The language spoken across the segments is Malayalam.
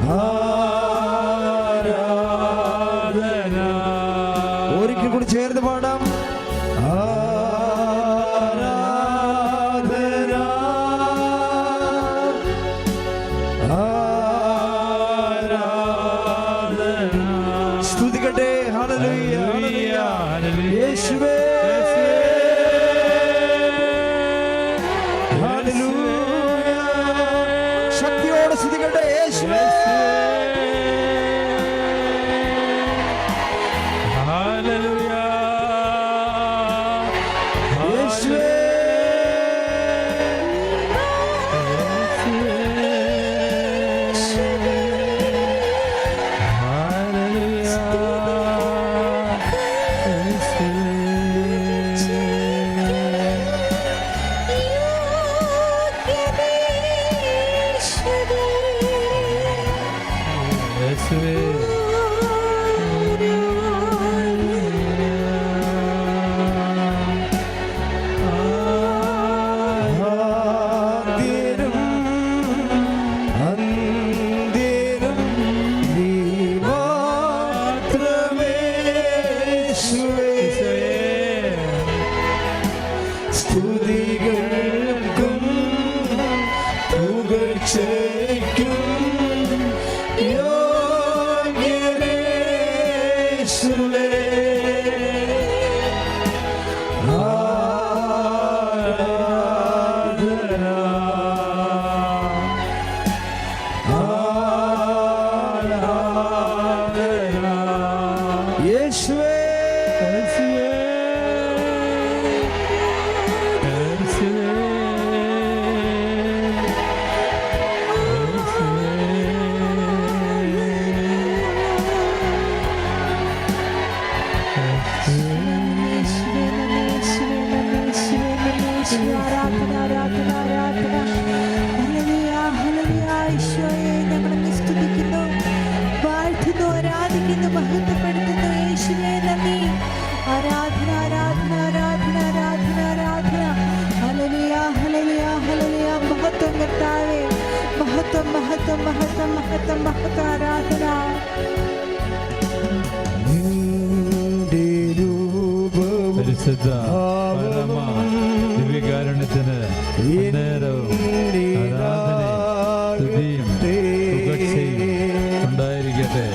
ആരാധന. ഒരിക്കൽ കൂടി ചേർന്ന് പാടാം. to it. യേശുവേ മഹത്വം ആരാധന നിന്റെ രൂപവും പരിശുദ്ധ പരമ ദിവ്യകാരുണ്യത്തിന് നേരവും ആരാധനയും സ്തുതിയും ഉണ്ടായിരിക്കട്ടെ.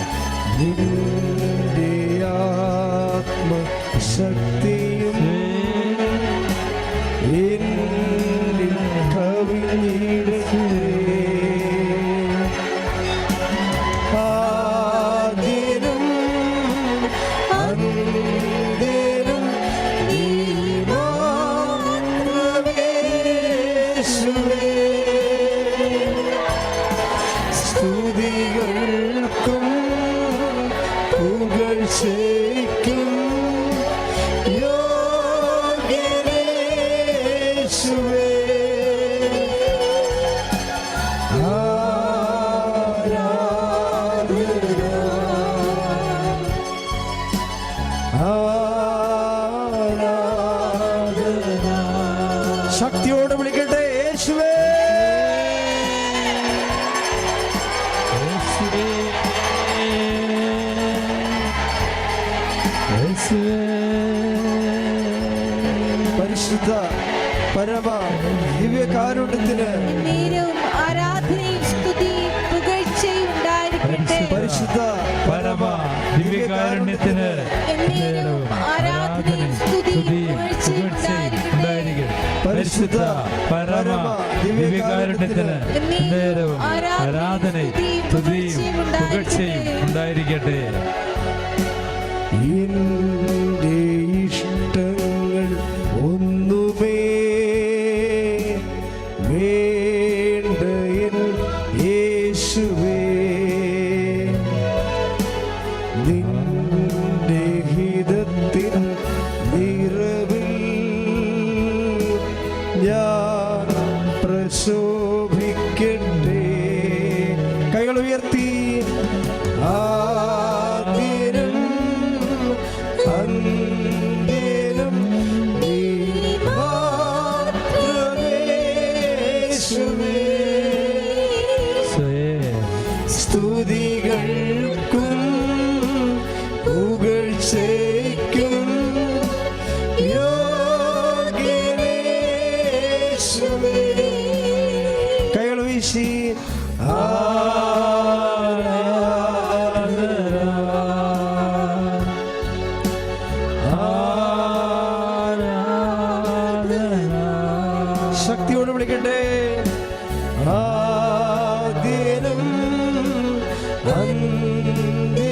ശക്തിയോടെ വിളിക്കട്ടെ യേശുവേ. പരിശുദ്ധ പരമ ദിവ്യകാരുണ്യത്തിന് ആരാധനയും സ്തുതിയും പുകഴ്ചയും ഉണ്ടായിരിക്കട്ടെ. പരിശുദ്ധ ദിവ്യകാരുണ്യത്തിന് നേരവും ആരാധനയും സ്തുതിയും പുകഴ്ചയും ഉണ്ടായിരിക്കട്ടെ. എന്റെ ഇഷ്ടങ്ങൾ ഒന്നുമേ വേണ്ട എൻ യേശുവേ. നിന്റെ Ben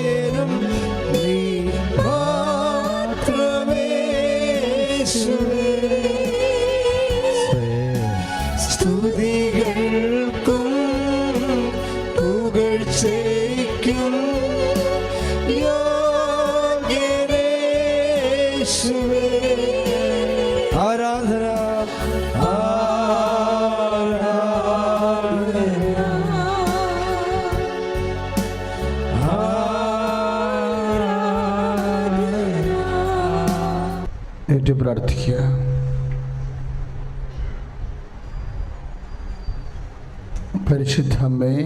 അമ്മേ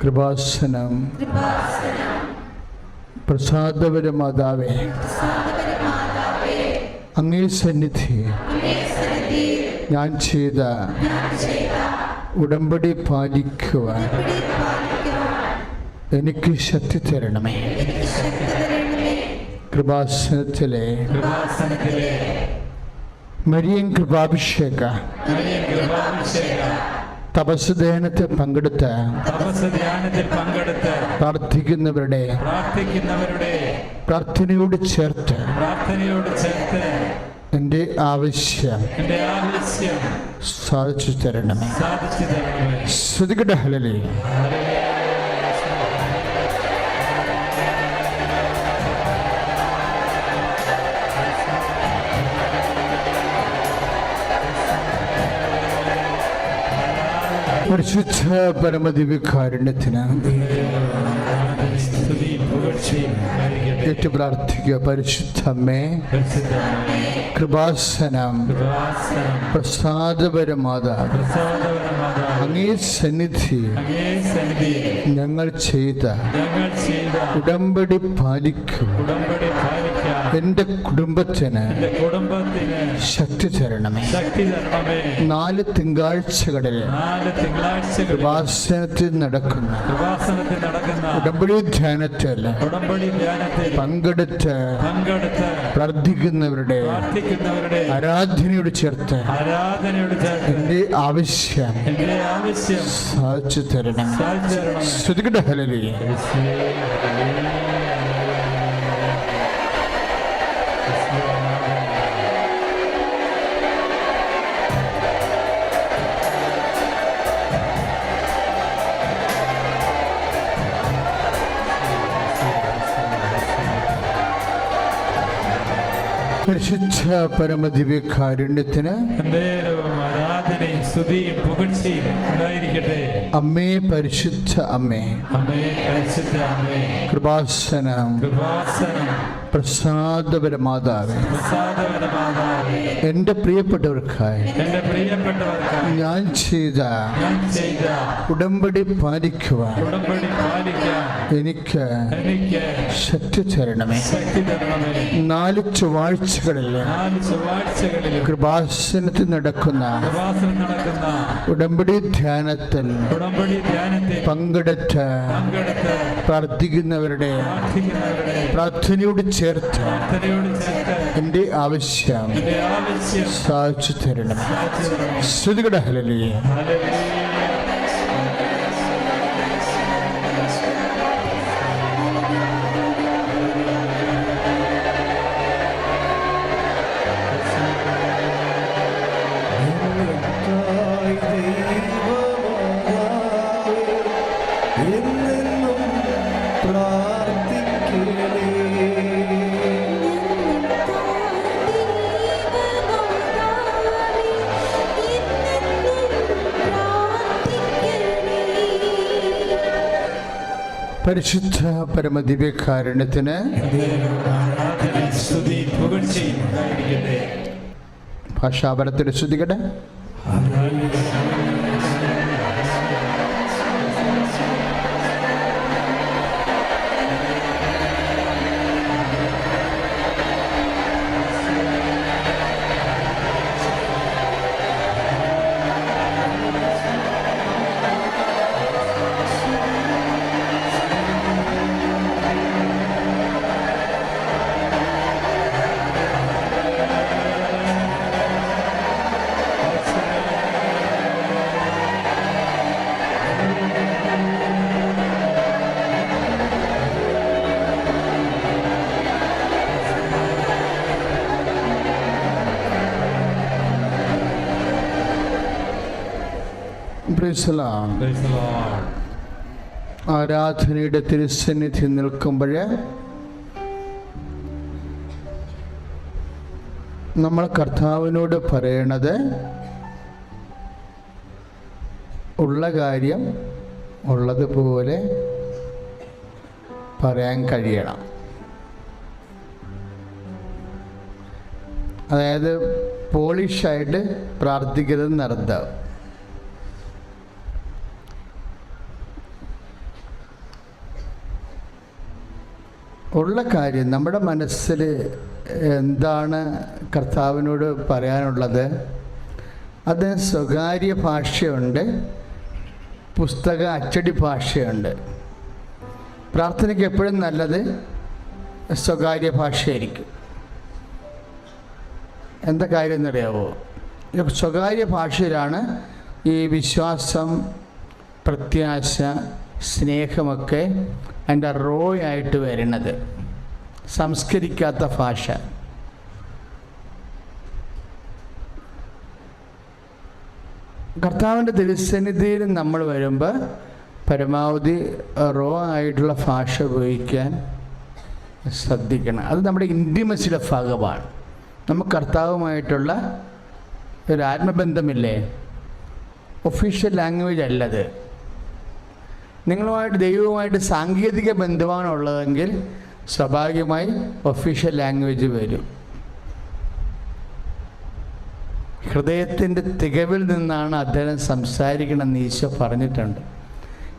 കൃപാസനം. പ്രസാദപര മാതാവേ അങ്ങേ സന്നിധി. ഞാൻ ചെയ്ത ഉടമ്പടി പാലിക്കുവാൻ എനിക്ക് ശക്തി തരണമേ. കൃപാസനത്തിലെ മരിയൻ കൃപാഭിഷേക. തപസ് ധ്യാനത്തിൽ പങ്കെടുത്ത പ്രാർത്ഥിക്കുന്നവരുടെ പ്രാർത്ഥിക്കുന്നവരുടെ പ്രാർത്ഥനയോട് ചേർത്ത് പ്രാർത്ഥനയോട് ചേർത്ത് എന്റെ ആവശ്യം എന്റെ ആവശ്യം സാധിച്ചു തരണമേ. സാധിച്ചു തരണമേ. ശ്രുതികട ഹലലേ പരിശുദ്ധ ആയിരിക്കട്ടെ. ഏറ്റു പ്രാർത്ഥിക്കുക പരിശുദ്ധമ്മേ പരിശുദ്ധമേ, കൃപാസനം പ്രസാദപരമാത അങ്ങേ സന്നിധി ഞങ്ങൾ ചെയ്ത ഉടമ്പടി പാലിക്കും കുടുംബത്തിന് എന്റെ കുടുംബത്തിന് ശക്തി തരണമേ. ശക്തി തരണമേ. നാല് തിങ്കാഴ്ചകളിൽ കൃപാസനത്തിൽ നടക്കുന്ന കൃപാസനത്തിൽ നടക്കുന്ന ഉടമ്പടി ധ്യാനത്തിൽ ഉടമ്പടി ധ്യാനത്തിൽ പങ്കെടുത്ത് പങ്കെടുത്ത് പ്രാർത്ഥിക്കുന്നവരുടെ പ്രാർത്ഥിക്കുന്നവരുടെ ആരാധനയോട് ചേർത്ത് ആരാധനയോട് ചേർത്ത് എന്റെ ആവശ്യം എന്റെ ആവശ്യം സാധിച്ചു തരണം. സാധിച്ചു ശ്രുതികട ഹലലി പരിശുദ്ധ പരമദിവ്യകാരുണ്യത്തിന് നേരവും ആരാധനയും സ്തുതിയും പുകഴ്ചയും ഉണ്ടായിരിക്കട്ടെ. അമ്മേ പരിശുദ്ധ അമ്മേ. അമ്മേ പരിശുദ്ധ അമ്മേ. കൃപാസനം. കൃപാസനം. പ്രസാദപര മാതാവേ എന്റെ പ്രിയപ്പെട്ടവർക്കായി ഞാൻ ചെയ്ത ഉടമ്പടി പാലിക്കുവാൻ എനിക്ക് ശക്തി തരണമേ നാല് ചൊവ്വാഴ്ചകളിൽ കൃപാസനത്തിൽ നടക്കുന്ന പ്രവാസനം നടക്കുന്ന ഉടമ്പടി ധ്യാനത്തിൽ ഉടമ്പടി ധ്യാനത്തിൽ പങ്കെടുത്ത് പ്രാർത്ഥിക്കുന്നവരുടെ പ്രാർത്ഥനയോട് ചേർത്ത് എന്റെ ആവശ്യം എന്റെ ആവശ്യം സാധിച്ചു തരണം. ശ്രുതികട ഹലലി പരിശുദ്ധ പരമദിവ്യകാരുണ്യത്തിന് ഭാഷാപരത്തിന് സ്തുതിയും ആരാധനയുടെ തിരുസന്നിധി നിൽക്കുമ്പോൾ നമ്മൾ കർത്താവിനോട് പറയണത് ഉള്ള കാര്യം ഉള്ളതുപോലെ പറയാൻ കഴിയണം. അതായത് പോളിഷായിട്ട് പ്രാർത്ഥിക്കരുത് നടത്തുക ഉള്ള കാര്യം നമ്മുടെ മനസ്സിൽ എന്താണ് കർത്താവിനോട് പറയാനുള്ളത്? അത് സ്വകാര്യ ഭാഷയുണ്ട് പുസ്തക അച്ചടി ഭാഷയുണ്ട്. പ്രാർത്ഥനയ്ക്ക് എപ്പോഴും നല്ലത് സ്വകാര്യ ഭാഷയായിരിക്കും. എന്താ കാര്യം എന്നറിയാവോ? സ്വകാര്യ ഭാഷയിലാണ് ഈ വിശ്വാസം പ്രത്യാശ സ്നേഹമൊക്കെ അതിന്റെ റോ ആയിട്ട് വരുന്നത്. സംസ്കരിക്കാത്ത ഭാഷ. കർത്താവിന്റെ തിരുസന്നിധിയിൽ നമ്മൾ വരുമ്പോൾ പരമാവധി റോ ആയിട്ടുള്ള ഭാഷ ഉപയോഗിക്കാൻ ശ്രദ്ധിക്കണം. അത് നമ്മുടെ ഇന്റിമസിയുടെ ഭാഗമാണ്. നമുക്ക് കർത്താവുമായിട്ടുള്ള ഒരു ആത്മബന്ധമില്ലേ? ഒഫീഷ്യൽ ലാംഗ്വേജ് അല്ലത്. നിങ്ങളുമായിട്ട് ദൈവവുമായിട്ട് സാങ്കേതിക ബന്ധമാണ് ഉള്ളതെങ്കിൽ സ്വാഭാവികമായി ഒഫീഷ്യൽ ലാംഗ്വേജ് വരും. ഹൃദയത്തിന്റെ തികവിൽ നിന്നാണ് അദ്ദേഹം സംസാരിക്കണമെന്ന് ഈശോ പറഞ്ഞിട്ടുണ്ട്.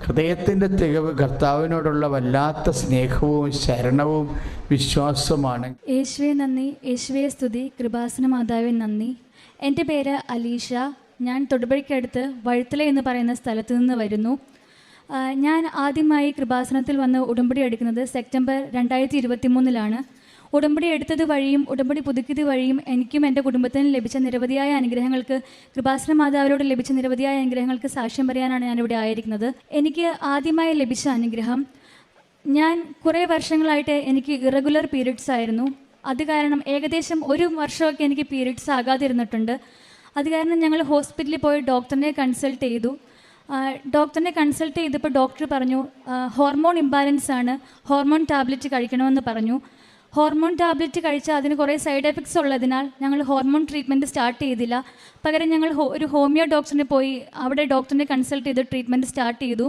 ഹൃദയത്തിന്റെ തികവ് കർത്താവിനോടുള്ള വല്ലാത്ത സ്നേഹവും ശരണവും വിശ്വാസവുമാണ്. യേശുവെ നന്ദി യേശുവെ സ്തുതി കൃപാസന മാതാവെ നന്ദി. എന്റെ പേര് അലീഷ. ഞാൻ തൊടുപുഴയ്ക്കടുത്ത് വഴുത്തല എന്ന് പറയുന്ന സ്ഥലത്ത് നിന്ന് വരുന്നു. ഞാൻ ആദ്യമായി കൃപാസനത്തിൽ വന്ന് ഉടമ്പടി എടുക്കുന്നത് സെപ്റ്റംബർ രണ്ടായിരത്തി ഇരുപത്തി മൂന്നിലാണ് ഉടമ്പടി എടുത്തത് വഴിയും ഉടമ്പടി പുതുക്കിയത് വഴിയും എനിക്കും എന്റെ കുടുംബത്തിനും ലഭിച്ച നിരവധിയായ അനുഗ്രഹങ്ങൾക്ക് കൃപാസന മാതാവിനോട് ലഭിച്ച നിരവധിയായ അനുഗ്രഹങ്ങൾക്ക് സാക്ഷ്യം പറയാനാണ് ഞാനിവിടെ ആയിരിക്കുന്നത്. എനിക്ക് ആദ്യമായി ലഭിച്ച അനുഗ്രഹം ഞാൻ കുറേ വർഷങ്ങളായിട്ട് എനിക്ക് ഇറഗുലർ പീരീഡ്സ് ആയിരുന്നു. അത് കാരണം ഏകദേശം ഒരു വർഷമൊക്കെ എനിക്ക് പീരീഡ്സ് ആകാതിരുന്നിട്ടുണ്ട്. അത് കാരണം ഞങ്ങൾ ഹോസ്പിറ്റലിൽ പോയി ഡോക്ടറിനെ കൺസൾട്ട് ചെയ്തു. ഡോക്ടറിനെ കൺസൾട്ട് ചെയ്തപ്പോൾ ഡോക്ടർ പറഞ്ഞു ഹോർമോൺ ഇംബാലൻസ് ആണ് ഹോർമോൺ ടാബ്ലറ്റ് കഴിക്കണമെന്ന് പറഞ്ഞു. ഹോർമോൺ ടാബ്ലറ്റ് കഴിച്ചാൽ അതിന് കുറേ സൈഡ് എഫക്ട്സ് ഉള്ളതിനാൽ ഞങ്ങൾ ഹോർമോൺ ട്രീറ്റ്മെന്റ് സ്റ്റാർട്ട് ചെയ്തില്ല. പകരം ഞങ്ങൾ ഒരു ഹോമിയോ ഡോക്ടറിനെ പോയി അവിടെ ഡോക്ടറിനെ കൺസൾട്ട് ചെയ്ത് ട്രീറ്റ്മെന്റ് സ്റ്റാർട്ട് ചെയ്തു.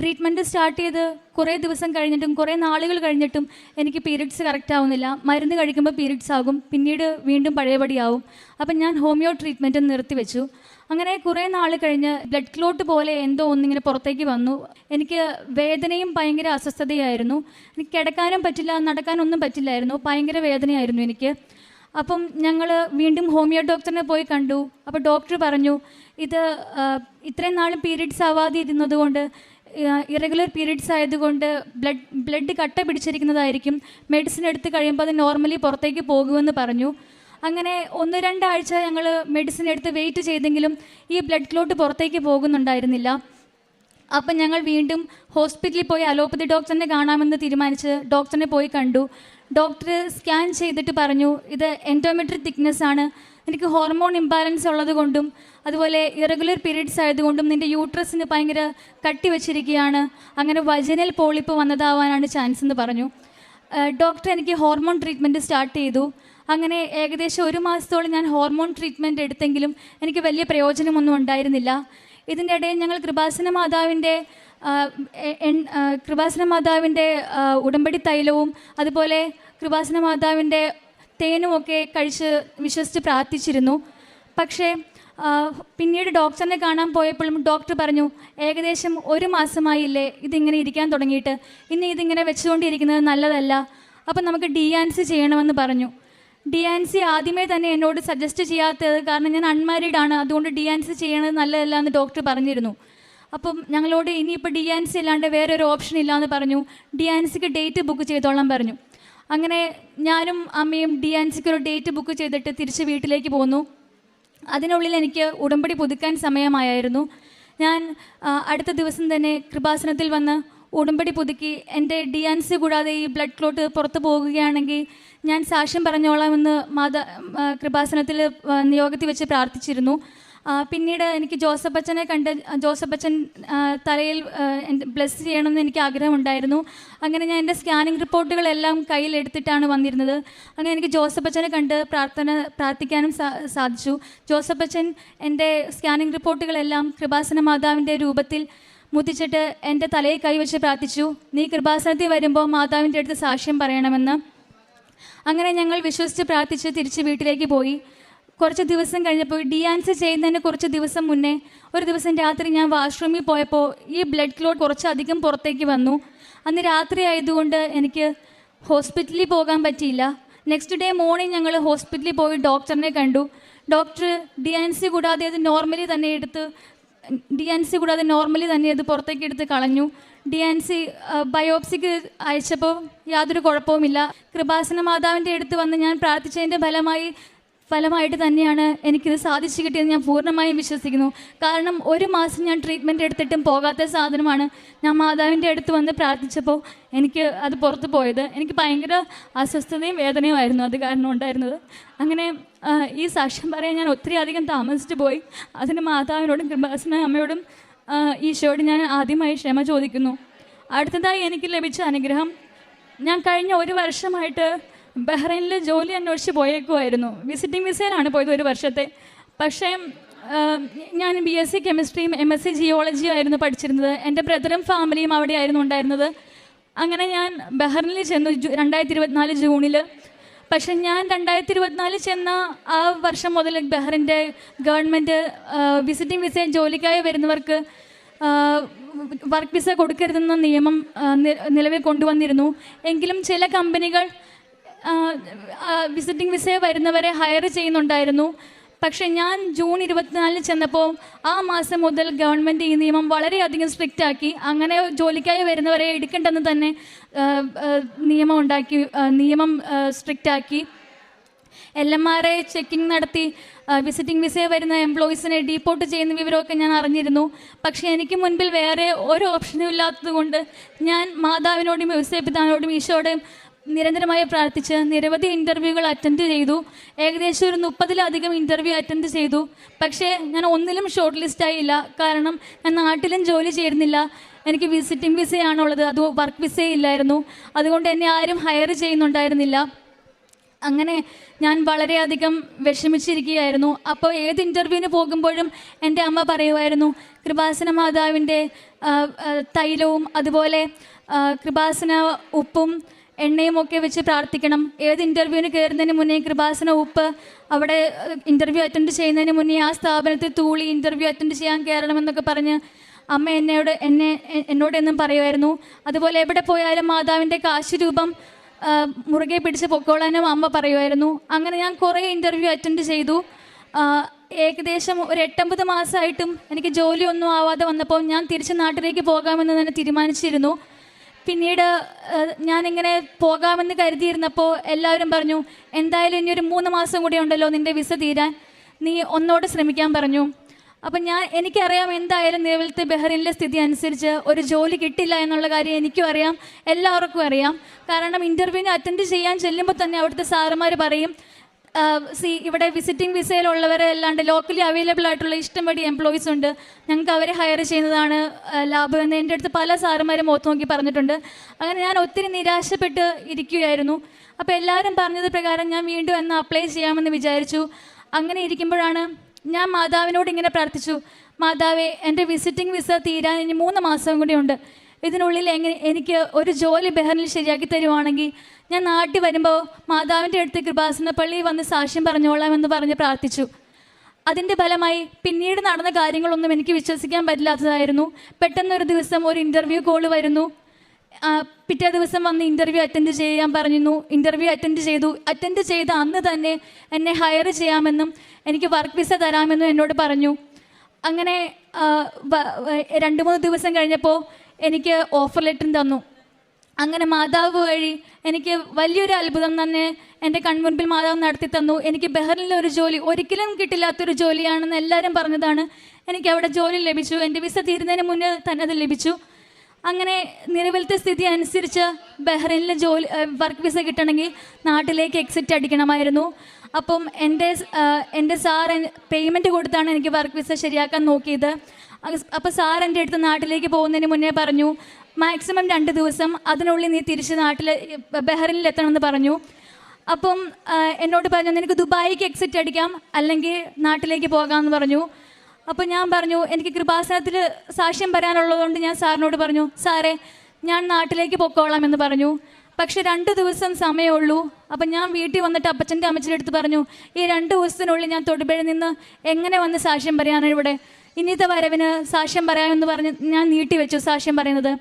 ട്രീറ്റ്മെന്റ് സ്റ്റാർട്ട് ചെയ്ത് കുറേ ദിവസം കഴിഞ്ഞിട്ടും കുറേ നാളുകൾ കഴിഞ്ഞിട്ടും എനിക്ക് പീരീഡ്സ് കറക്റ്റ് ആവുന്നില്ല. മരുന്ന് കഴിക്കുമ്പോൾ പീരീഡ്സ് ആകും. പിന്നീട് വീണ്ടും പഴയപടിയാവും. അപ്പം ഞാൻ ഹോമിയോ ട്രീറ്റ്മെന്റ് നിർത്തിവെച്ചു. അങ്ങനെ കുറേ നാൾ കഴിഞ്ഞ് ബ്ലഡ് ക്ലോട്ട് പോലെ എന്തോ ഒന്നിങ്ങനെ പുറത്തേക്ക് വന്നു. എനിക്ക് വേദനയും ഭയങ്കര അസ്വസ്ഥതയായിരുന്നു. എനിക്ക് കിടക്കാനും പറ്റില്ല നടക്കാനൊന്നും പറ്റില്ലായിരുന്നു. ഭയങ്കര വേദനയായിരുന്നു എനിക്ക്. അപ്പം ഞങ്ങൾ വീണ്ടും ഹോമിയോ ഡോക്ടറിനെ പോയി കണ്ടു. അപ്പോൾ ഡോക്ടർ പറഞ്ഞു ഇത് ഇത്രയും നാളും പീരീഡ്സ് ആവാതെ ഇരുന്നത് കൊണ്ട് ഇറഗുലർ പീരീഡ്സ് ആയതുകൊണ്ട് ബ്ലഡ് ബ്ലഡ് കട്ട പിടിച്ചിരിക്കുന്നതായിരിക്കും. മെഡിസിൻ എടുത്ത് കഴിയുമ്പോൾ അത് നോർമലി പുറത്തേക്ക് പോകുമെന്ന് പറഞ്ഞു. അങ്ങനെ ഒന്ന് രണ്ടാഴ്ച ഞങ്ങൾ മെഡിസിൻ എടുത്ത് വെയിറ്റ് ചെയ്തെങ്കിലും ഈ ബ്ലഡ് ക്ലോട്ട് പുറത്തേക്ക് പോകുന്നുണ്ടായിരുന്നില്ല. അപ്പം ഞങ്ങൾ വീണ്ടും ഹോസ്പിറ്റലിൽ പോയി അലോപ്പതി ഡോക്ടറിനെ കാണാമെന്ന് തീരുമാനിച്ച് ഡോക്ടറിനെ പോയി കണ്ടു. ഡോക്ടർ സ്കാൻ ചെയ്തിട്ട് പറഞ്ഞു ഇത് എൻഡോമെട്രിക് തിക്നെസ് ആണ്. എനിക്ക് ഹോർമോൺ ഇംബാലൻസ് ഉള്ളത് കൊണ്ടും അതുപോലെ ഇറഗുലർ പീരീഡ്സ് ആയതുകൊണ്ടും നിന്റെ യൂട്രസിന് ഭയങ്കര കട്ടി വെച്ചിരിക്കുകയാണ്. അങ്ങനെ വജനൽ പോളിപ്പ് വന്നതാവാനാണ് ചാൻസ് എന്ന് പറഞ്ഞു. ഡോക്ടർ എനിക്ക് ഹോർമോൺ ട്രീറ്റ്മെന്റ് സ്റ്റാർട്ട് ചെയ്തു. അങ്ങനെ ഏകദേശം ഒരു മാസത്തോളം ഞാൻ ഹോർമോൺ ട്രീറ്റ്മെന്റ് എടുത്തെങ്കിലും എനിക്ക് വലിയ പ്രയോജനമൊന്നും ഉണ്ടായിരുന്നില്ല. ഇതിന്റെ ഇടയിൽ ഞങ്ങൾ കൃപാസന മാതാവിന്റെ കൃപാസന മാതാവിന്റെ ഉടമ്പടി തൈലവും അതുപോലെ കൃപാസന മാതാവിന്റെ തേനും ഒക്കെ കഴിച്ച് വിശ്വസിച്ച് പ്രാർത്ഥിച്ചിരുന്നു. പക്ഷേ പിന്നീട് ഡോക്ടറിനെ കാണാൻ പോയപ്പോഴും ഡോക്ടർ പറഞ്ഞു ഏകദേശം ഒരു മാസമായില്ലേ ഇതിങ്ങനെ ഇരിക്കാൻ തുടങ്ങിയിട്ട്. ഇനി ഇതിങ്ങനെ വെച്ചുകൊണ്ടിരിക്കുന്നത് നല്ലതല്ല. അപ്പം നമുക്ക് ഡി ആൻസി ചെയ്യണമെന്ന് പറഞ്ഞു. ഡി ആൻ സി ആദ്യമേ തന്നെ എന്നോട് സജസ്റ്റ് ചെയ്യാത്തത് കാരണം ഞാൻ അൺമാരീഡ് ആണ്. അതുകൊണ്ട് ഡി ആൻ സി ചെയ്യണത് നല്ലതല്ല എന്ന് ഡോക്ടർ പറഞ്ഞിരുന്നു. അപ്പം ഞങ്ങളോട് ഇനിയിപ്പോൾ ഡി ആൻ സി അല്ലാണ്ട് വേറെ ഒരു ഓപ്ഷൻ ഇല്ല എന്ന് പറഞ്ഞു. ഡി ആൻ സിക്ക് ഡേറ്റ് ബുക്ക് ചെയ്തോളാൻ പറഞ്ഞു. അങ്ങനെ ഞാനും അമ്മയും ഡി ആൻസിക്ക് ഒരു ഡേറ്റ് ബുക്ക് ചെയ്തിട്ട് തിരിച്ച് വീട്ടിലേക്ക് പോന്നു അതിനുള്ളിൽ എനിക്ക് ഉടമ്പടി പുതുക്കാൻ സമയമായിരുന്നു ഞാൻ അടുത്ത ദിവസം തന്നെ കൃപാസനത്തിൽ വന്ന് ഉടമ്പടി പുതുക്കി എന്റെ ഡി ആൻ സി കൂടാതെ ഈ ബ്ലഡ് ക്ലോട്ട് പുറത്തു പോകുകയാണെങ്കിൽ ഞാൻ സാക്ഷ്യം പറഞ്ഞോളാമെന്ന് മാതാ കൃപാസനത്തിൽ നിയോഗത്തിൽ വെച്ച് പ്രാർത്ഥിച്ചിരുന്നു. പിന്നീട് എനിക്ക് ജോസഫ് അച്ഛനെ കണ്ട് ജോസഫ് അച്ഛൻ തലയിൽ ബ്ലസ് ചെയ്യണമെന്ന് എനിക്ക് ആഗ്രഹമുണ്ടായിരുന്നു. അങ്ങനെ ഞാൻ എന്റെ സ്കാനിങ് റിപ്പോർട്ടുകളെല്ലാം കയ്യിലെടുത്തിട്ടാണ് വന്നിരുന്നത്. അങ്ങനെ എനിക്ക് ജോസഫ് അച്ഛനെ കണ്ട് പ്രാർത്ഥന പ്രാർത്ഥിക്കാനും സാധിച്ചു. ജോസഫ് അച്ഛൻ എന്റെ സ്കാനിങ് റിപ്പോർട്ടുകളെല്ലാം കൃപാസന മാതാവിന്റെ രൂപത്തിൽ മുത്തിച്ചിട്ട് എന്റെ തലയിൽ കൈവച്ച് പ്രാർത്ഥിച്ചു. നീ കൃപാസനത്തിൽ വരുമ്പോൾ മാതാവിന്റെ അടുത്ത് സാക്ഷ്യം പറയണമെന്ന്. അങ്ങനെ ഞങ്ങൾ വിശ്വസിച്ച് പ്രാർത്ഥിച്ച് തിരിച്ച് വീട്ടിലേക്ക് പോയി. കുറച്ച് ദിവസം കഴിഞ്ഞപ്പോൾ ഡിയാൻസ് ചെയ്യുന്നതിന് കുറച്ച് ദിവസം മുന്നേ ഒരു ദിവസം രാത്രി ഞാൻ വാഷ്റൂമിൽ പോയപ്പോൾ ഈ ബ്ലഡ് ക്ലോട്ട് കുറച്ചധികം പുറത്തേക്ക് വന്നു. അന്ന് രാത്രി ആയതുകൊണ്ട് എനിക്ക് ഹോസ്പിറ്റലിൽ പോകാൻ പറ്റിയില്ല. നെക്സ്റ്റ് ഡേ മോർണിംഗ് ഞങ്ങൾ ഹോസ്പിറ്റലിൽ പോയി ഡോക്ടറിനെ കണ്ടു. ഡോക്ടർ ഡിയാൻസി കൂടാതെ അത് നോർമലി തന്നെ എടുത്ത് ഡി എൻ സി കൂടാതെ നോർമലി തന്നെ അത് പുറത്തേക്ക് എടുത്ത് കളഞ്ഞു. ഡി എൻ സി ബയോപ്സിക്ക് അയച്ചപ്പോൾ യാതൊരു കുഴപ്പവുമില്ല. കൃപാസന മാതാവിന്റെ അടുത്ത് വന്ന് ഞാൻ പ്രാർത്ഥിച്ചതിന്റെ ഫലമായി ഫലമായിട്ട് തന്നെയാണ് എനിക്കിത് സാധിച്ചു കിട്ടിയെന്ന് ഞാൻ പൂർണമായും വിശ്വസിക്കുന്നു. കാരണം ഒരു മാസം ഞാൻ ട്രീറ്റ്മെന്റ് എടുത്തിട്ടും പോകാത്ത സാധനമാണ്. ഞാൻ മാതാവിന്റെ അടുത്ത് വന്ന് പ്രാർത്ഥിച്ചപ്പോൾ എനിക്ക് അത് പുറത്ത് പോയത്. എനിക്ക് ഭയങ്കര അസ്വസ്ഥതയും വേദനയുമായിരുന്നു അത് കാരണം ഉണ്ടായിരുന്നത്. അങ്ങനെ ഈ സാക്ഷ്യം പറയാൻ ഞാൻ ഒത്തിരി അധികം താമസിച്ചു പോയി. അതിന് മാതാവിനോടും കൃപാസന അമ്മയോടും ഈശോയോട് ഞാൻ ആദ്യമായി ക്ഷമ ചോദിക്കുന്നു. അടുത്തതായി എനിക്ക് ലഭിച്ച അനുഗ്രഹം ഞാൻ കഴിഞ്ഞ ഒരു വർഷമായിട്ട് ബഹ്റൈനിൽ ജോലി അന്വേഷിച്ച് പോയേക്കുമായിരുന്നു വിസിറ്റിംഗ് വിസയിലാണ് പോയത് ഒരു വർഷത്തെ. പക്ഷേ ഞാൻ ബി എസ് സി കെമിസ്ട്രിയും എം എസ് സി ജിയോളജിയും ആയിരുന്നു പഠിച്ചിരുന്നത്. എന്റെ ബ്രദറും ഫാമിലിയും അവിടെയായിരുന്നു ഉണ്ടായിരുന്നത്. അങ്ങനെ ഞാൻ ബഹ്റിനിൽ ചെന്നു രണ്ടായിരത്തി ഇരുപത്തിനാല് ജൂണിൽ പക്ഷെ ഞാൻ രണ്ടായിരത്തി ഇരുപത്തിനാല് ചെന്ന ആ വർഷം മുതൽ ബഹ്റിന്റെ ഗവൺമെന്റ് വിസിറ്റിംഗ് വിസ ജോലിക്കായി വരുന്നവർക്ക് വർക്ക് വിസ കൊടുക്കരുതെന്ന നിയമം നിലവിൽ കൊണ്ടുവന്നിരുന്നു. എങ്കിലും ചില കമ്പനികൾ വിസിറ്റിംഗ് വിസ വരുന്നവരെ ഹയർ ചെയ്യുന്നുണ്ടായിരുന്നു. പക്ഷേ ഞാൻ ജൂൺ ഇരുപത്തിനാലിന് ചെന്നപ്പോൾ ആ മാസം മുതൽ ഗവൺമെന്റ് ഈ നിയമം വളരെയധികം സ്ട്രിക്റ്റ് ആക്കി. അങ്ങനെ ജോലിക്കായി വരുന്നവരെ എടുക്കേണ്ടെന്ന് തന്നെ നിയമം ഉണ്ടാക്കി നിയമം സ്ട്രിക്റ്റ് ആക്കി. L M R A checking നടത്തി വിസിറ്റിംഗ് വിസ വരുന്ന എംപ്ലോയീസിനെ ഡീപ്പോർട്ട് ചെയ്യുന്ന വിവരമൊക്കെ ഞാൻ അറിഞ്ഞിരുന്നു. പക്ഷേ എനിക്ക് മുൻപിൽ വേറെ ഒരു ഓപ്ഷനും ഇല്ലാത്തത് കൊണ്ട് ഞാൻ മാതാവിനോടും യോസേപിതാവിനോടും ഈശോയോടും നിരന്തരമായി പ്രാർത്ഥിച്ച് നിരവധി ഇന്റർവ്യൂകൾ അറ്റൻഡ് ചെയ്തു. ഏകദേശം ഒരു മുപ്പതിലധികം ഇന്റർവ്യൂ അറ്റൻഡ് ചെയ്തു. പക്ഷേ ഞാൻ ഒന്നിലും ഷോർട്ട് ലിസ്റ്റ് ആയില്ല. കാരണം ഞാൻ നാട്ടിലും ജോലി ചെയ്യുന്നില്ല. എനിക്ക് വിസിറ്റിംഗ് വിസയാണുള്ളത് അത് വർക്ക് വിസയില്ലായിരുന്നു അതുകൊണ്ട് എന്നെ ആരും ഹയർ ചെയ്യുന്നുണ്ടായിരുന്നില്ല. അങ്ങനെ ഞാൻ വളരെയധികം വിഷമിച്ചിരിക്കുകയായിരുന്നു. അപ്പോൾ ഏത് ഇന്റർവ്യൂവിന് പോകുമ്പോഴും എന്റെ അമ്മ പറയുമായിരുന്നു കൃപാസന മാതാവിന്റെ തൈലവും അതുപോലെ കൃപാസന ഉപ്പും എണ്ണയും ഒക്കെ വെച്ച് പ്രാർത്ഥിക്കണം. ഏത് ഇന്റർവ്യൂവിന് കയറുന്നതിന് മുന്നേ കൃപാസന ഉപ്പ് അവിടെ ഇന്റർവ്യൂ അറ്റൻഡ് ചെയ്യുന്നതിന് മുന്നേ ആ സ്ഥാപനത്തിൽ തൂളി ഇന്റർവ്യൂ അറ്റൻഡ് ചെയ്യാൻ കയറണമെന്നൊക്കെ പറഞ്ഞ് അമ്മ എന്നോട് എന്നെ എന്നോട് എന്നും പറയുമായിരുന്നു. അതുപോലെ എവിടെ പോയാലും മാതാവിന്റെ കാശ് രൂപം ആ, മുറുകെ പിടിച്ച് പൊക്കോളാനും അമ്മ പറയുമായിരുന്നു. അങ്ങനെ ഞാൻ കുറേ ഇന്റർവ്യൂ അറ്റൻഡ് ചെയ്തു. ഏകദേശം ഒരു എട്ടൊമ്പത് മാസമായിട്ടും എനിക്ക് ജോലിയൊന്നും ആവാതെ വന്നപ്പോൾ ഞാൻ തിരിച്ച് നാട്ടിലേക്ക് പോകാമെന്ന് തന്നെ തീരുമാനിച്ചിരുന്നു. പിന്നീട് ഞാനിങ്ങനെ പോകാമെന്ന് കരുതിയിരുന്നപ്പോൾ എല്ലാവരും പറഞ്ഞു എന്തായാലും ഇനി ഒരു മൂന്ന് മാസം കൂടി ഉണ്ടല്ലോ നിന്റെ വിസ തീരാൻ. നീ ഒന്നോട് ശ്രമിക്കാൻ പറഞ്ഞു. അപ്പം ഞാൻ എനിക്കറിയാം എന്തായാലും നിലവിലത്തെ ബഹ്റിനിലെ സ്ഥിതി അനുസരിച്ച് ഒരു ജോലി കിട്ടില്ല എന്നുള്ള കാര്യം എനിക്കും അറിയാം എല്ലാവർക്കും അറിയാം. കാരണം ഇന്റർവ്യൂവിന് അറ്റൻഡ് ചെയ്യാൻ ചെല്ലുമ്പോൾ തന്നെ അവിടുത്തെ സാറുമാർ പറയും സി ഇവിടെ വിസിറ്റിംഗ് വിസയിലുള്ളവരെ അല്ലാണ്ട് ലോക്കലി അവൈലബിൾ ആയിട്ടുള്ള ഇഷ്ടംപടി എംപ്ലോയീസ് ഉണ്ട്. ഞങ്ങൾക്ക് അവരെ ഹയർ ചെയ്യുന്നതാണ് ലാഭം എന്ന് എന്റെ അടുത്ത് പല സാറുമാരും മുഖത്ത് നോക്കി പറഞ്ഞിട്ടുണ്ട്. അങ്ങനെ ഞാൻ ഒത്തിരി നിരാശപ്പെട്ട് ഇരിക്കുകയായിരുന്നു. അപ്പോൾ എല്ലാവരും പറഞ്ഞത് പ്രകാരം ഞാൻ വീണ്ടും എന്ന് അപ്ലൈ ചെയ്യാമെന്ന് വിചാരിച്ചു. അങ്ങനെ ഇരിക്കുമ്പോഴാണ് ഞാൻ മാതാവിനോട് ഇങ്ങനെ പ്രാർത്ഥിച്ചു. മാതാവേ എന്റെ വിസിറ്റിംഗ് വിസ തീരാൻ ഇനി മൂന്ന് മാസം കൂടിയുണ്ട് ഇതിനുള്ളിൽ എങ്ങനെ എനിക്ക് ഒരു ജോലി ബഹറിൽ ശരിയാക്കി തരുവാണെങ്കിൽ ഞാൻ നാട്ടിൽ വരുമ്പോൾ മാതാവിന്റെ അടുത്ത് കൃപാസന പള്ളിയിൽ വന്ന് സാക്ഷ്യം പറഞ്ഞോളാം എന്ന് പറഞ്ഞ് പ്രാർത്ഥിച്ചു. അതിന്റെ ഫലമായി പിന്നീട് നടന്ന കാര്യങ്ങളൊന്നും എനിക്ക് വിശ്വസിക്കാൻ പറ്റില്ലാത്തതായിരുന്നു. പെട്ടെന്നൊരു ദിവസം ഒരു ഇന്റർവ്യൂ കോൾ വരുന്നു. പിറ്റേ ദിവസം വന്ന് ഇന്റർവ്യൂ അറ്റൻഡ് ചെയ്യാൻ പറഞ്ഞിരുന്നു. ഇന്റർവ്യൂ അറ്റൻഡ് ചെയ്തു. അറ്റൻഡ് ചെയ്ത അന്ന് തന്നെ എന്നെ ഹയർ ചെയ്യാമെന്നും എനിക്ക് വർക്ക് വിസ തരാമെന്നും എന്നോട് പറഞ്ഞു. അങ്ങനെ രണ്ട് മൂന്ന് ദിവസം കഴിഞ്ഞപ്പോൾ എനിക്ക് ഓഫർ ലെറ്ററും തന്നു. അങ്ങനെ മാതാവ് വഴി എനിക്ക് വലിയൊരു അത്ഭുതം തന്നെ എന്റെ കൺമുൻപിൽ മാതാവ് നടത്തി തന്നു. എനിക്ക് ബഹറിനിലെ ഒരു ജോലി ഒരിക്കലും കിട്ടില്ലാത്തൊരു ജോലിയാണെന്ന് എല്ലാവരും പറഞ്ഞതാണ്. എനിക്ക് അവിടെ ജോലി ലഭിച്ചു. എന്റെ വിസ തീരുന്നതിന് മുന്നേ തന്നെ അത് ലഭിച്ചു. അങ്ങനെ നിലവിലത്തെ സ്ഥിതി അനുസരിച്ച് ബഹ്റൈനിലെ ജോലി വർക്ക് വിസ കിട്ടണമെങ്കിൽ നാട്ടിലേക്ക് എക്സിറ്റ് അടിക്കണമായിരുന്നു. അപ്പം എന്റെ എന്റെ സാർ പേയ്മെന്റ് കൊടുത്താണ് എനിക്ക് വർക്ക് വിസ ശരിയാക്കാൻ നോക്കിയത്. അപ്പോൾ സാർ എന്റെ അടുത്ത് നാട്ടിലേക്ക് പോകുന്നതിന് മുന്നേ പറഞ്ഞു മാക്സിമം രണ്ട് ദിവസം അതിനുള്ളിൽ നീ തിരിച്ച് നാട്ടിൽ ബഹ്റിനിൽ എത്തണമെന്ന് പറഞ്ഞു. അപ്പം എന്നോട് പറഞ്ഞു നിനക്ക് ദുബായിക്ക് എക്സിറ്റ് അടിക്കാം അല്ലെങ്കിൽ നാട്ടിലേക്ക് പോകാമെന്ന് പറഞ്ഞു. അപ്പം ഞാൻ പറഞ്ഞു എനിക്ക് കൃപാസനത്തിൽ സാക്ഷ്യം വരാനുള്ളതുകൊണ്ട് ഞാൻ സാറിനോട് പറഞ്ഞു സാറേ ഞാൻ നാട്ടിലേക്ക് പൊക്കോളാം എന്ന് പറഞ്ഞു. പക്ഷെ രണ്ട് ദിവസം സമയമുള്ളൂ അപ്പം ഞാൻ വീട്ടിൽ വന്നിട്ട് അപ്പച്ചന്റെ അമ്മച്ചിന്റെ അടുത്ത് പറഞ്ഞു ഈ രണ്ട് ദിവസത്തിനുള്ളിൽ ഞാൻ തൊടുപുഴ നിന്ന് എങ്ങനെ വന്ന് സാക്ഷ്യം പറയാനാണ് ഇവിടെ? ഇന്നത്തെ വരവിന് സാക്ഷ്യം പറയാമെന്ന് പറഞ്ഞ് ഞാൻ നീട്ടി വെച്ചു സാക്ഷ്യം പറയുന്നത്.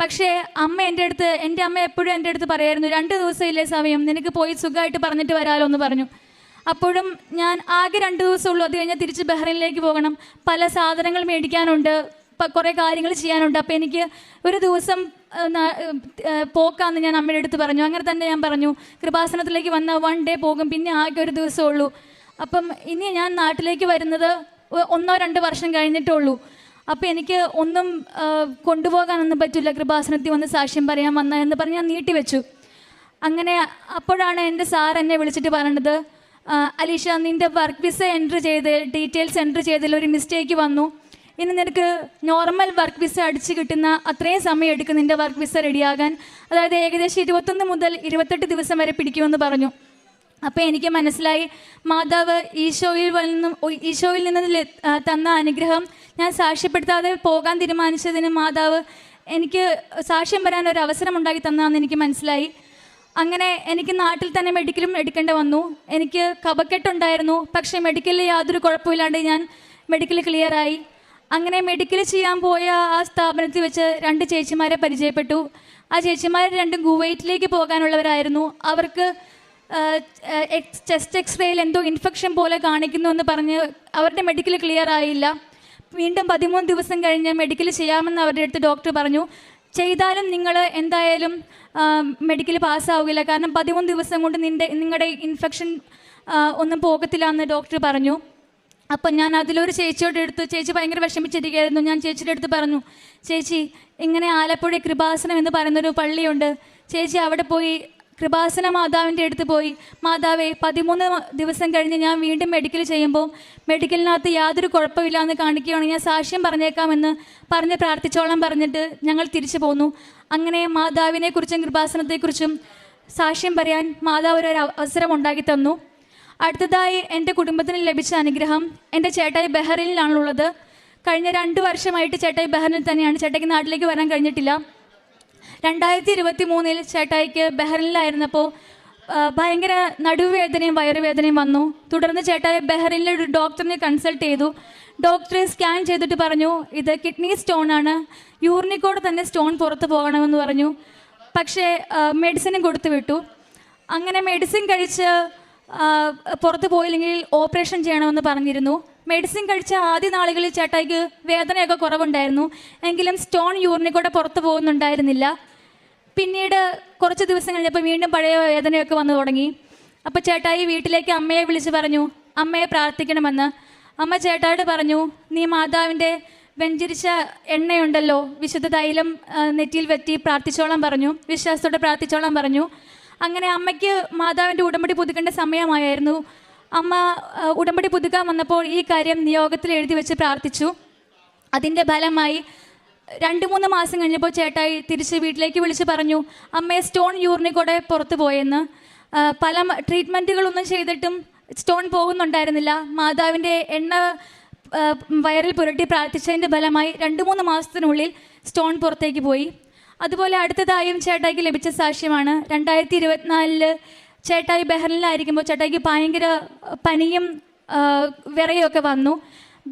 പക്ഷേ അമ്മ എന്റെ അടുത്ത് എന്റെ അമ്മ എപ്പോഴും എന്റെ അടുത്ത് പറയായിരുന്നു രണ്ട് ദിവസമില്ലേ സമയം നിനക്ക് പോയി സുഖമായിട്ട് പറഞ്ഞിട്ട് വരാമല്ലോ എന്ന് പറഞ്ഞു. അപ്പോഴും ഞാൻ ആകെ രണ്ട് ദിവസമുള്ളൂ അത് കഴിഞ്ഞാൽ തിരിച്ച് ബഹ്റൈനിലേക്ക് പോകണം. പല സാധനങ്ങൾ മേടിക്കാനുണ്ട് കുറേ കാര്യങ്ങൾ ചെയ്യാനുണ്ട്. അപ്പോൾ എനിക്ക് ഒരു ദിവസം പോക്കാന്ന് ഞാൻ അമ്മയുടെ അടുത്ത് പറഞ്ഞു. അങ്ങനെ തന്നെ ഞാൻ പറഞ്ഞു കൃപാസനത്തിലേക്ക് വന്ന വൺ ഡേ പോകും പിന്നെ ആകെ ഒരു ദിവസമുള്ളൂ. അപ്പം ഇനി ഞാൻ നാട്ടിലേക്ക് വരുന്നത് ഒന്നോ രണ്ടോ വർഷം കഴിഞ്ഞിട്ടേ ഉള്ളൂ അപ്പോൾ എനിക്ക് ഒന്നും കൊണ്ടുപോകാനൊന്നും പറ്റില്ല. കൃപാസനത്തിൽ വന്ന് സാക്ഷ്യം പറയാൻ വന്ന എന്ന് പറഞ്ഞ് ഞാൻ നീട്ടിവെച്ചു അങ്ങനെ അപ്പോഴാണ് എന്റെ സാർ എന്നെ വിളിച്ചിട്ട് പറഞ്ഞത് അലീഷ നിന്റെ വർക്ക് വിസ എൻട്രി ചെയ്ത് ഡീറ്റെയിൽസ് എൻട്രി ചെയ്തതിൽ ഒരു മിസ്റ്റേക്ക് വന്നു. ഇനി നിനക്ക് നോർമൽ വർക്ക് വിസ അടിച്ച് കിട്ടുന്ന അത്രയും സമയം എടുക്കും നിന്റെ വർക്ക് വിസ റെഡിയാകാൻ. അതായത് ഏകദേശം ഇരുപത്തൊന്ന് മുതൽ ഇരുപത്തെട്ട് ദിവസം വരെ പിടിക്കുമെന്ന് പറഞ്ഞു. അപ്പോൾ എനിക്ക് മനസ്സിലായി മാതാവ് ഈശോയിൽ നിന്നും ഈശോയിൽ നിന്ന് തന്ന അനുഗ്രഹം ഞാൻ സാക്ഷ്യപ്പെടുത്താതെ പോകാൻ തീരുമാനിച്ചതിന് മാതാവ് എനിക്ക് സാക്ഷ്യം വരാൻ ഒരു അവസരം ഉണ്ടാക്കി തന്നതെന്ന് എനിക്ക് മനസ്സിലായി. അങ്ങനെ എനിക്ക് നാട്ടിൽ തന്നെ മെഡിക്കലും എടുക്കേണ്ടി വന്നു. എനിക്ക് കപക്കെട്ടുണ്ടായിരുന്നു പക്ഷേ മെഡിക്കലിൽ യാതൊരു കുഴപ്പമില്ലാണ്ട് ഞാൻ മെഡിക്കൽ ക്ലിയറായി അങ്ങനെ മെഡിക്കൽ ചെയ്യാൻ പോയ ആ സ്ഥാപനത്തിൽ വെച്ച് രണ്ട് ചേച്ചിമാരെ പരിചയപ്പെട്ടു. ആ ചേച്ചിമാരെ രണ്ടും ഗുവൈറ്റിലേക്ക് പോകാനുള്ളവരായിരുന്നു. അവർക്ക് ചെസ്റ്റ് എക്സ്റേയിൽ എന്തോ ഇൻഫെക്ഷൻ പോലെ കാണിക്കുന്നു എന്ന് പറഞ്ഞ് അവരുടെ മെഡിക്കൽ ക്ലിയർ ആയില്ല. വീണ്ടും പതിമൂന്ന് ദിവസം കഴിഞ്ഞ് മെഡിക്കൽ ചെയ്യാമെന്ന് അവരുടെ അടുത്ത് ഡോക്ടർ പറഞ്ഞു. ചെയ്താലും നിങ്ങൾ എന്തായാലും മെഡിക്കൽ പാസ്സാവില്ല കാരണം പതിമൂന്ന് ദിവസം കൊണ്ട് നിന്റെ നിങ്ങളുടെ ഇൻഫെക്ഷൻ ഒന്നും പോകത്തില്ല എന്ന് ഡോക്ടർ പറഞ്ഞു. അപ്പം ഞാൻ അതിലൊരു ചേച്ചിയോട് എടുത്ത് ചേച്ചി ഭയങ്കര വിഷമിച്ചിരിക്കുകയായിരുന്നു. ഞാൻ ചേച്ചിയുടെ അടുത്ത് പറഞ്ഞു ചേച്ചി ഇങ്ങനെ ആലപ്പുഴ കൃപാസനം എന്ന് പറയുന്നൊരു പള്ളിയുണ്ട്. ചേച്ചി അവിടെ പോയി കൃപാസന മാതാവിന്റെ അടുത്ത് പോയി. മാതാവേ പതിമൂന്ന് ദിവസം കഴിഞ്ഞ് ഞാൻ വീണ്ടും മെഡിക്കൽ ചെയ്യുമ്പോൾ മെഡിക്കലിനകത്ത് യാതൊരു കുഴപ്പമില്ല എന്ന് കാണിക്കുകയാണെങ്കിൽ ഞാൻ സാക്ഷ്യം പറഞ്ഞേക്കാമെന്ന് പറഞ്ഞ് പ്രാർത്ഥിച്ചോളം പറഞ്ഞിട്ട് ഞങ്ങൾ തിരിച്ചു പോന്നു. അങ്ങനെ മാതാവിനെക്കുറിച്ചും കൃപാസനത്തെക്കുറിച്ചും സാക്ഷ്യം പറയാൻ മാതാവ് ഒരു അവസരം ഉണ്ടാക്കി തന്നു. അടുത്തതായി എന്റെ കുടുംബത്തിന് ലഭിച്ച അനുഗ്രഹം എന്റെ ചേട്ടായി ബഹ്റിനിലാണുള്ളത് കഴിഞ്ഞ രണ്ട് വർഷമായിട്ട് ചേട്ടായി ബഹ്റിനിൽ തന്നെയാണ്. ചേട്ടയ്ക്ക് നാട്ടിലേക്ക് വരാൻ കഴിഞ്ഞിട്ടില്ല. രണ്ടായിരത്തി ഇരുപത്തി മൂന്നിൽ ചേട്ടായിക്ക് ബഹ്റിനിലായിരുന്നപ്പോൾ ഭയങ്കര നടുവേദനയും വയറുവേദനയും വന്നു. തുടർന്ന് ചേട്ടായി ബഹ്റിനിലെ ഒരു ഡോക്ടറിനെ കൺസൾട്ട് ചെയ്തു. ഡോക്ടറെ സ്കാൻ ചെയ്തിട്ട് പറഞ്ഞു ഇത് കിഡ്നി സ്റ്റോൺ ആണ്. യൂറിനിക്കോട് തന്നെ സ്റ്റോൺ പുറത്ത് പോകണമെന്ന് പറഞ്ഞു. പക്ഷേ മെഡിസിനും കൊടുത്തു വിട്ടു. അങ്ങനെ മെഡിസിൻ കഴിച്ച് പുറത്തു പോയില്ലെങ്കിൽ ഓപ്പറേഷൻ ചെയ്യണമെന്ന് പറഞ്ഞിരുന്നു. മെഡിസിൻ കഴിച്ച ആദ്യ നാളുകളിൽ ചേട്ടായിക്ക് വേദനയൊക്കെ കുറവുണ്ടായിരുന്നു. എങ്കിലും സ്റ്റോൺ യൂറിനിൽ കൂടെ പുറത്തു പോകുന്നുണ്ടായിരുന്നില്ല. പിന്നീട് കുറച്ച് ദിവസം കഴിഞ്ഞപ്പോൾ വീണ്ടും പഴയ വേദനയൊക്കെ വന്നു തുടങ്ങി. അപ്പോൾ ചേട്ടായി വീട്ടിലേക്ക് അമ്മയെ വിളിച്ച് പറഞ്ഞു അമ്മയെ പ്രാർത്ഥിക്കണമെന്ന്. അമ്മ ചേട്ടായോട് പറഞ്ഞു നീ മാതാവിന്റെ വെഞ്ചരിച്ച എണ്ണയുണ്ടല്ലോ വിശുദ്ധ തൈലം നെറ്റിയിൽ വെറ്റി പ്രാർത്ഥിച്ചോളാൻ പറഞ്ഞു വിശ്വാസത്തോടെ പ്രാർത്ഥിച്ചോളാൻ പറഞ്ഞു. അങ്ങനെ അമ്മയ്ക്ക് മാതാവിന്റെ ഉടമ്പടി പുതുക്കേണ്ട സമയമായിരുന്നു. അമ്മ ഉടമ്പടി പുതുക്കാൻ വന്നപ്പോൾ ഈ കാര്യം നിയോഗത്തിൽ എഴുതി വെച്ച് പ്രാർത്ഥിച്ചു. അതിന്റെ ഫലമായി രണ്ട് മൂന്ന് മാസം കഴിഞ്ഞപ്പോൾ ചേട്ടായി തിരിച്ച് വീട്ടിലേക്ക് വിളിച്ച് പറഞ്ഞു അമ്മയെ സ്റ്റോൺ യൂറിനി കൂടെ പുറത്ത് പോയെന്ന്. പല ട്രീറ്റ്മെന്റുകളൊന്നും ചെയ്തിട്ടും സ്റ്റോൺ പോകുന്നുണ്ടായിരുന്നില്ല. മാതാവിന്റെ എണ്ണ വയറിൽ പുരട്ടി പ്രാർത്ഥിച്ചതിന്റെ ഫലമായി രണ്ട് മൂന്ന് മാസത്തിനുള്ളിൽ സ്റ്റോൺ പുറത്തേക്ക് പോയി. അതുപോലെ അടുത്തതായും ചേട്ടായിക്ക് ലഭിച്ച സാക്ഷ്യമാണ്. രണ്ടായിരത്തി ഇരുപത്തിനാലിൽ ചേട്ടായി ബഹ്റിനിലായിരിക്കുമ്പോൾ ചേട്ടായിക്ക് ഭയങ്കര പനിയും വിറയൊക്കെ വന്നു.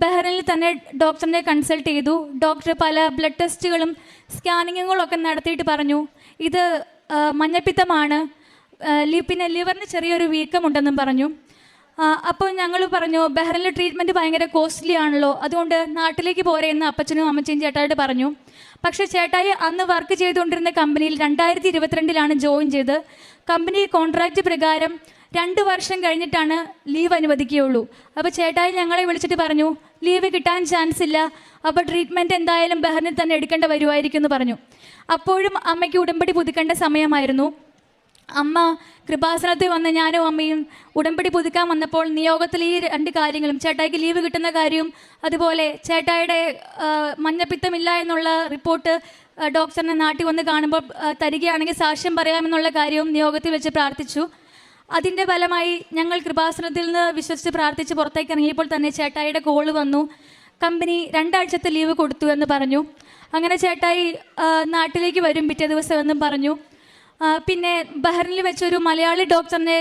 ബഹ്റിനിൽ തന്നെ ഡോക്ടറിനെ കൺസൾട്ട് ചെയ്തു. ഡോക്ടർ പല ബ്ലഡ് ടെസ്റ്റുകളും സ്കാനിങ്ങുകളൊക്കെ നടത്തിയിട്ട് പറഞ്ഞു. ഇത് മഞ്ഞപ്പിത്തമാണ്. പിന്നെ ലിവറിന് ചെറിയൊരു വീക്കമുണ്ടെന്നും പറഞ്ഞു. അപ്പോൾ ഞങ്ങൾ പറഞ്ഞു ബഹ്റിനിലെ ട്രീറ്റ്മെന്റ് ഭയങ്കര കോസ്റ്റ്ലി ആണല്ലോ അതുകൊണ്ട് നാട്ടിലേക്ക് പോരെ എന്ന് അപ്പച്ചനും അമ്മച്ചയും ചേട്ടായിട്ട് പറഞ്ഞു. പക്ഷേ ചേട്ടായി അന്ന് വർക്ക് ചെയ്തുകൊണ്ടിരുന്ന കമ്പനിയിൽ രണ്ടായിരത്തി ഇരുപത്തിരണ്ടിലാണ് ജോയിൻ ചെയ്ത്. കമ്പനി കോൺട്രാക്റ്റ് പ്രകാരം രണ്ട് വർഷം കഴിഞ്ഞിട്ടാണ് ലീവ് അനുവദിക്കുകയുള്ളൂ. അപ്പോൾ ചേട്ടായി ഞങ്ങളെ വിളിച്ചിട്ട് പറഞ്ഞു ലീവ് കിട്ടാൻ ചാൻസ് ഇല്ല. അപ്പോൾ ട്രീറ്റ്മെന്റ് എന്തായാലും ബഹ്റിനിൽ തന്നെ എടുക്കേണ്ട വരുമായിരിക്കും എന്ന് പറഞ്ഞു. അപ്പോഴും അമ്മയ്ക്ക് ഉടമ്പടി പുതുക്കേണ്ട സമയമായിരുന്നു. അമ്മ കൃപാസനത്തിൽ വന്ന് ഞാനും അമ്മയും ഉടമ്പടി പുതുക്കാൻ വന്നപ്പോൾ നിയോഗത്തിൽ ഈ രണ്ട് കാര്യങ്ങളും ചേട്ടായിക്ക് ലീവ് കിട്ടുന്ന കാര്യവും അതുപോലെ ചേട്ടായുടെ മഞ്ഞപ്പിത്തമില്ല എന്നുള്ള റിപ്പോർട്ട് ഡോക്ടറിനെ നാട്ടിൽ വന്ന് കാണുമ്പോൾ തരികയാണെങ്കിൽ സാക്ഷ്യം പറയാമെന്നുള്ള കാര്യവും നിയോഗത്തിൽ വെച്ച് പ്രാർത്ഥിച്ചു. അതിന്റെ ഫലമായി ഞങ്ങൾ കൃപാസനത്തിൽ നിന്ന് വിശ്വസിച്ച് പ്രാർത്ഥിച്ച് പുറത്തേക്ക് ഇറങ്ങിയപ്പോൾ തന്നെ ചേട്ടായിയുടെ കോൾ വന്നു. കമ്പനി രണ്ടാഴ്ചത്തെ ലീവ് കൊടുത്തു എന്ന് പറഞ്ഞു. അങ്ങനെ ചേട്ടായി നാട്ടിലേക്ക് വരും പിറ്റേ ദിവസം എന്നും പറഞ്ഞു. പിന്നെ ബഹ്റിനിൽ വെച്ചൊരു മലയാളി ഡോക്ടറിനെ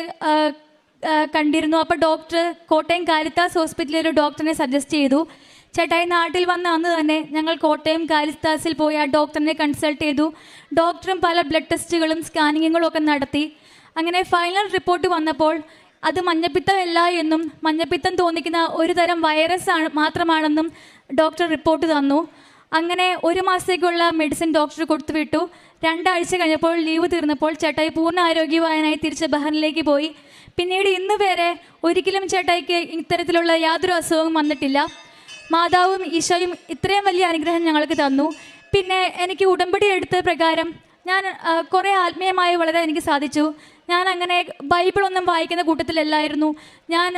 കണ്ടിരുന്നു. അപ്പോൾ ഡോക്ടർ കോട്ടയം കാരിത്താസ് ഹോസ്പിറ്റലിൽ ഒരു ഡോക്ടറിനെ സജസ്റ്റ് ചെയ്തു. ചേട്ടായി നാട്ടിൽ വന്ന അന്ന് തന്നെ ഞങ്ങൾ കോട്ടയം കാരിത്താസിൽ പോയി ആ ഡോക്ടറിനെ കൺസൾട്ട് ചെയ്തു. ഡോക്ടറും പല ബ്ലഡ് ടെസ്റ്റുകളും സ്കാനിങ്ങുകളും ഒക്കെ നടത്തി. അങ്ങനെ ഫൈനൽ റിപ്പോർട്ട് വന്നപ്പോൾ അത് മഞ്ഞപ്പിത്തമല്ല എന്നും മഞ്ഞപ്പിത്തം തോന്നിക്കുന്ന ഒരു തരം വൈറസ് ആണ് മാത്രമാണെന്നും ഡോക്ടർ റിപ്പോർട്ട് തന്നു. അങ്ങനെ ഒരു മാസത്തേക്കുള്ള മെഡിസിൻ ഡോക്ടർ കൊടുത്തുവിട്ടു രണ്ടാഴ്ച കഴിഞ്ഞപ്പോൾ ലീവ് തീർന്നപ്പോൾ ചേട്ടായി പൂർണ ആരോഗ്യവാനായി തിരിച്ച് ബഹറിനിലേക്ക് പോയി. പിന്നീട് ഇന്ന് വരെ ഒരിക്കലും ചേട്ടായിക്ക് ഇത്തരത്തിലുള്ള യാതൊരു അസുഖവും വന്നിട്ടില്ല. മാതാവും ഈശോയും ഇത്രയും വലിയ അനുഗ്രഹം ഞങ്ങൾക്ക് തന്നു. പിന്നെ എനിക്ക് ഉടമ്പടി എടുത്ത പ്രകാരം ഞാൻ കുറേ ആത്മീയമായി വളരെ എനിക്ക് സാധിച്ചു. ഞാൻ അങ്ങനെ ബൈബിളൊന്നും വായിക്കുന്ന കൂട്ടത്തിലല്ലായിരുന്നു. ഞാൻ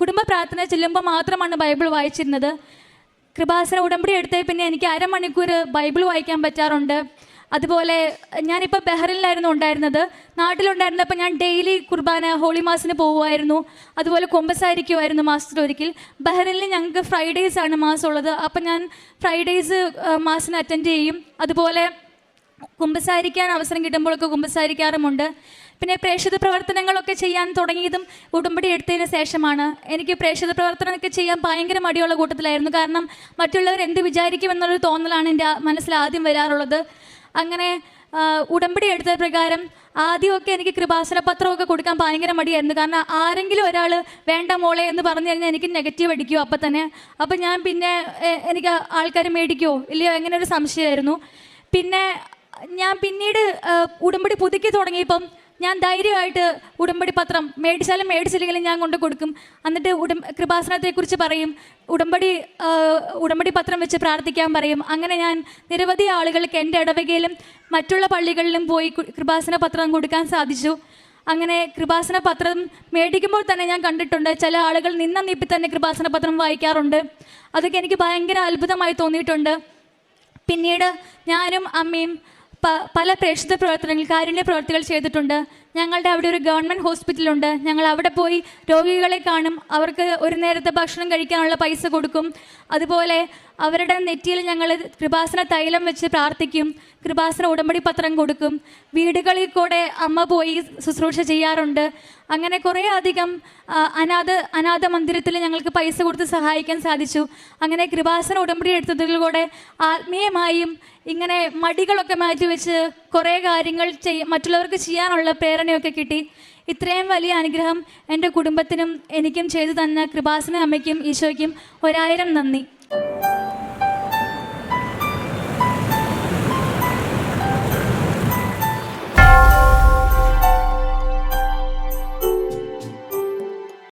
കുടുംബ പ്രാർത്ഥന ചെല്ലുമ്പോൾ മാത്രമാണ് ബൈബിൾ വായിച്ചിരുന്നത്. കൃപാസന ഉടമ്പടി എടുത്തേ പിന്നെ എനിക്ക് അരമണിക്കൂർ ബൈബിൾ വായിക്കാൻ പറ്റാറുണ്ട്. അതുപോലെ ഞാനിപ്പോൾ ബഹ്റിനിലായിരുന്നു ഉണ്ടായിരുന്നത്. നാട്ടിലുണ്ടായിരുന്നപ്പോൾ ഞാൻ ഡെയിലി കുർബാന ഹോളി മാസിന് പോകുമായിരുന്നു അതുപോലെ കൊമ്പസായിരിക്കുമായിരുന്നു മാസത്തിൽ ഒരിക്കൽ. ബഹ്റിനിൽ ഞങ്ങൾക്ക് ഫ്രൈഡേയ്സ് ആണ് മാസം ഉള്ളത് അപ്പം ഞാൻ ഫ്രൈഡേയ്സ് മാസിന് അറ്റൻഡ് ചെയ്യും. അതുപോലെ കുമ്പസാരിക്കാൻ അവസരം കിട്ടുമ്പോഴൊക്കെ കുമ്പസാരിക്കാറുമുണ്ട്. പിന്നെ പ്രേക്ഷിത പ്രവർത്തനങ്ങളൊക്കെ ചെയ്യാൻ തുടങ്ങിയതും ഉടമ്പടി എടുത്തതിന് ശേഷമാണ് എനിക്ക് പ്രേക്ഷിത പ്രവർത്തനമൊക്കെ ചെയ്യാൻ ഭയങ്കര മടിയുള്ള കൂട്ടത്തിലായിരുന്നു. കാരണം മറ്റുള്ളവർ എന്ത് വിചാരിക്കുമെന്നുള്ളൊരു തോന്നലാണ് എന്റെ മനസ്സിൽ ആദ്യം വരാറുള്ളത്. അങ്ങനെ ഉടമ്പടി എടുത്ത പ്രകാരം ആദ്യമൊക്കെ എനിക്ക് കൃപാസന പത്രമൊക്കെ കൊടുക്കാൻ ഭയങ്കര മടിയായിരുന്നു. കാരണം ആരെങ്കിലും ഒരാൾ വേണ്ട മോളെ എന്ന് പറഞ്ഞു കഴിഞ്ഞാൽ എനിക്ക് നെഗറ്റീവ് അടിക്കുമോ അപ്പം തന്നെ. അപ്പം ഞാൻ പിന്നെ എനിക്ക് ആൾക്കാർ മേടിക്കുമോ ഇല്ലയോ അങ്ങനെ ഒരു സംശയമായിരുന്നു. പിന്നെ ഞാൻ പിന്നീട് ഉടമ്പടി പുതുക്കി തുടങ്ങിയപ്പം ഞാൻ ധൈര്യമായിട്ട് ഉടമ്പടി പത്രം മേടിച്ചാലും മേടിച്ചില്ലെങ്കിലും ഞാൻ കൊണ്ട് കൊടുക്കും. എന്നിട്ട് ഉടം കൃപാസനത്തെക്കുറിച്ച് പറയും. ഉടമ്പടി ഉടമ്പടി പത്രം വെച്ച് പ്രാർത്ഥിക്കാൻ പറയും. അങ്ങനെ ഞാൻ നിരവധി ആളുകൾക്ക് എന്റെ ഇടവകയിലും മറ്റുള്ള പള്ളികളിലും പോയി കൃപാസന പത്രം കൊടുക്കാൻ സാധിച്ചു. അങ്ങനെ കൃപാസന പത്രം മേടിക്കുമ്പോൾ തന്നെ ഞാൻ കണ്ടിട്ടുണ്ട് ചില ആളുകൾ നിന്ന നീപ്പി തന്നെ കൃപാസന പത്രം വായിക്കാറുണ്ട്. അതൊക്കെ എനിക്ക് ഭയങ്കര അത്ഭുതമായി തോന്നിയിട്ടുണ്ട്. പിന്നീട് ഞാനും അമ്മയും പല പ്രേക്ഷിത പ്രവർത്തനങ്ങൾ കാരുണ്യ പ്രവർത്തികൾ ചെയ്തിട്ടുണ്ട്. ഞങ്ങളുടെ അവിടെ ഒരു ഗവൺമെന്റ് ഹോസ്പിറ്റലുണ്ട്. ഞങ്ങൾ അവിടെ പോയി രോഗികളെ കാണും. അവർക്ക് ഒരു നേരത്തെ ഭക്ഷണം കഴിക്കാനുള്ള പൈസ കൊടുക്കും. അതുപോലെ അവരുടെ നെറ്റിയിൽ ഞങ്ങൾ കൃപാസന തൈലം വെച്ച് പ്രാർത്ഥിക്കും. കൃപാസന ഉടമ്പടി പത്രം കൊടുക്കും. വീടുകളിൽ കൂടെ അമ്മ പോയി ശുശ്രൂഷ ചെയ്യാറുണ്ട്. അങ്ങനെ കുറേ അധികം അനാഥ അനാഥ മന്ദിരത്തിൽ ഞങ്ങൾക്ക് പൈസ കൊടുത്ത് സഹായിക്കാൻ സാധിച്ചു. അങ്ങനെ കൃപാസന ഉടമ്പടി എടുത്തതിലൂടെ ആത്മീയമായും ഇങ്ങനെ മടികളൊക്കെ മാറ്റിവെച്ച് കുറേ കാര്യങ്ങൾ ചെയ്യ മറ്റുള്ളവർക്ക് ചെയ്യാനുള്ള പ്രേരണയൊക്കെ കിട്ടി. ഇത്രയും വലിയ അനുഗ്രഹം എന്റെ കുടുംബത്തിനും എനിക്കും ചെയ്തു തന്ന കൃപാസന അമ്മയ്ക്കും ഈശോയ്ക്കും ഒരായിരം നന്ദി.